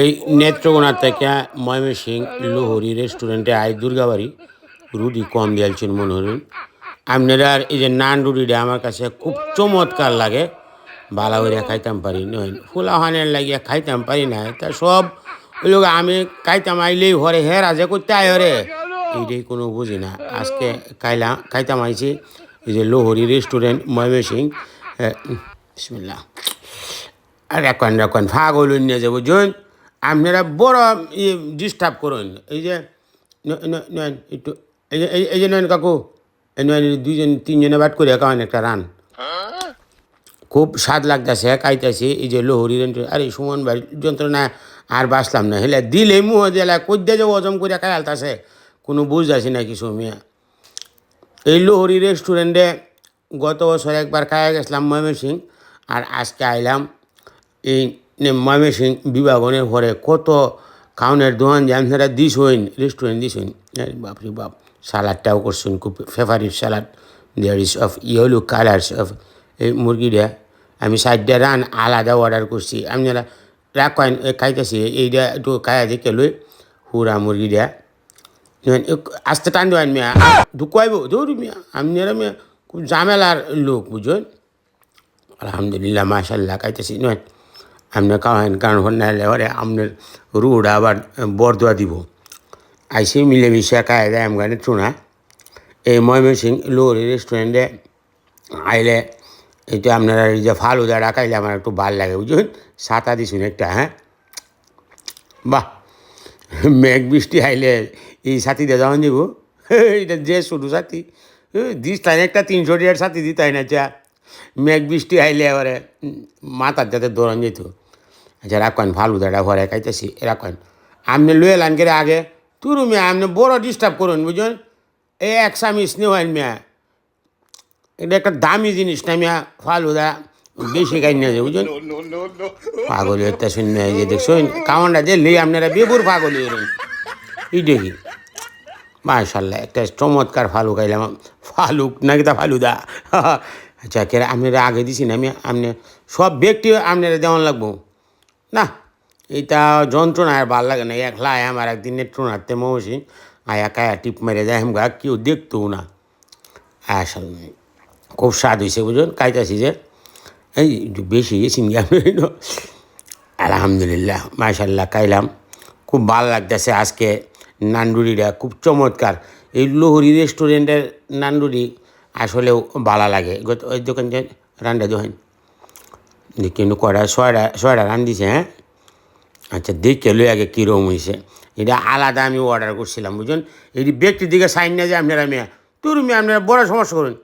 এই নেত্রকোনা থেকে ময়মনসিং লোহরি রেস্টুরেন্টে আই দুর্গাবাড়ি। রুটি কম দিয়েছেন মনে হলেন। আপনারা এই যে নান রুটিটা আমার কাছে খুব চমৎকার লাগে। বালা করে খাইতাম পারি নয় ফুলা হানের লাগিয়ে খাইতাম পারি না। তা সব ওই লোক আমি খাইতাম, আইলেই হেরা যে করতে আয় রে। এইটাই কোনো বুঝি না। আজকে খাইলা, খাইতাম আইছি। এই যে লোহরি রেস্টুরেন্ট ময়মনসিং বিসমিল্লাহ। আর এখন এখন ফাগল নিয়ে যাব বুঝুন আপনারা বড় ইয়ে ডিস্টার্ব করুন। এই যে নয়ন, একটু, এই যে, এই- যে নয়ন কাকু, এই নয়ন দুইজন, তিনজনে বাট করে কারণ একটা রান। খুব স্বাদ লাগতেছে, খাইতেছি, এই যে লোহরি আরে সুমন ভাই, যন্ত্রণা আর বাঁচলাম না। হেলে দিলে মুহ দিলে কদ্যা যে ওজম করে খাই আলতাছে, কোনো বুঝতেছি না কিছু মিয়া। এই লোহরি রেস্টুরেন্টে গত বছর একবার খাইয়া গেছিলাম ময়মনসিং আর আজকে আইলাম এই ময়মনসিং বিভাগনের পরে কত খাওনের দোকান যে আপনারা দিস হইন রেস্টুরেন্ট দিস হইন বাপরে বাপ সালাডটাও করছেন খুব favourite salad there is of yellow colours of এই মুরগিটা। আমি সাইডটা রান আলাদা অর্ডার করছি। আপনারা রাখেন খাইতেছি, এইটা একটু খাইয়া দেখে লই হুরা মুরগিটা। আস্তে টান দেবেন মিয়া, ঢুকাইব দৌড়ি মিয়া আপনারা মিয়া, খুব ঝামেলার লোক বুঝুন আলহামদুলিল্লাহ মাশাল্লাহ খাইতেছি, নয়। আপনি খাওয়ান কারণ নাহলে ওরে আপনার রুড আবার বরদোয়া দিব আইসি মিলেমিশে খাই দেয় আমগানে চুনা এই ময়মনসিং লোরি রেস্টুরেন্টে আইলে এটা আপনারা এই যে ফালুদাটা খাইলে আমার একটু ভালো লাগে বুঝুন সাতা দিছুন একটা হ্যাঁ বাহ মেঘ বৃষ্টি আইলে এই সাথীটা যখন দিব এটা যে শুধু সাথী দিস তাই একটা তিনশো টিয়ার সাথী দিতাই না চা মেঘ বৃষ্টি আইলে এবারে মাথার যাতে দৌড়ান যেত আচ্ছা রাখেন ফালুদাটা ঘরে খাইতেছি রাখেন আপনি লুয়ে লান করে আগে তুরু মিয়া আপনি বড় ডিস্টার্ব করুন বুঝুন? এই এক স্বামী স্নেহান মিয়া এটা একটা দামি জিনিস না মিয়া ফালুদা বেশি খাই নিয়ে যায় বুঝুন? পাগল একটা শূন্য এই যে দেখছেন? কামনটা যে লে আপনারা বেবুর পাগল এরকম এই দেখি। মাশাল্লাহ একটা চমৎকার ফালু খাইলাম। ফালুক নাকি তা ফালুদা? আচ্ছা কেরা আপনারা আগে দিছি না আমি আপনি সব ব্যক্তি আপনারা দেওয়ান লাগবো। না এটা যন্ত্রণা আর ভালো লাগে না, একলা আয় আমার একদিন নেত্রনাথতে মৌসি আয়া কায়া টিপ মেরে দেয় গা কেউ দেখতেও না। আসল খুব স্বাদ হয়েছে বুঝুন কাইতাছি যে। এই বেশি গেছি আলহামদুলিল্লাহ মাশাল্লাহ খাইলাম। খুব ভালো লাগতেছে আজকে নান্ডুরিটা খুব চমৎকার। এই লোহরি রেস্টুরেন্টের নান্ডুরি আসলেও ভালো লাগে। গত ওই দোকান রান্না দোকান কিন্তু কড়া ছয়টা ছয়টা রান দিছে হ্যাঁ? আচ্ছা দেখে লই আগে কীরকম হয়েছে এটা আলাদা আমি অর্ডার করছিলাম বুঝুন এটি ব্যক্তির দিকে সাইন না যে আপনারা মেয়া, তোর মেয়ে আপনারা বড় সমস্যা করুন।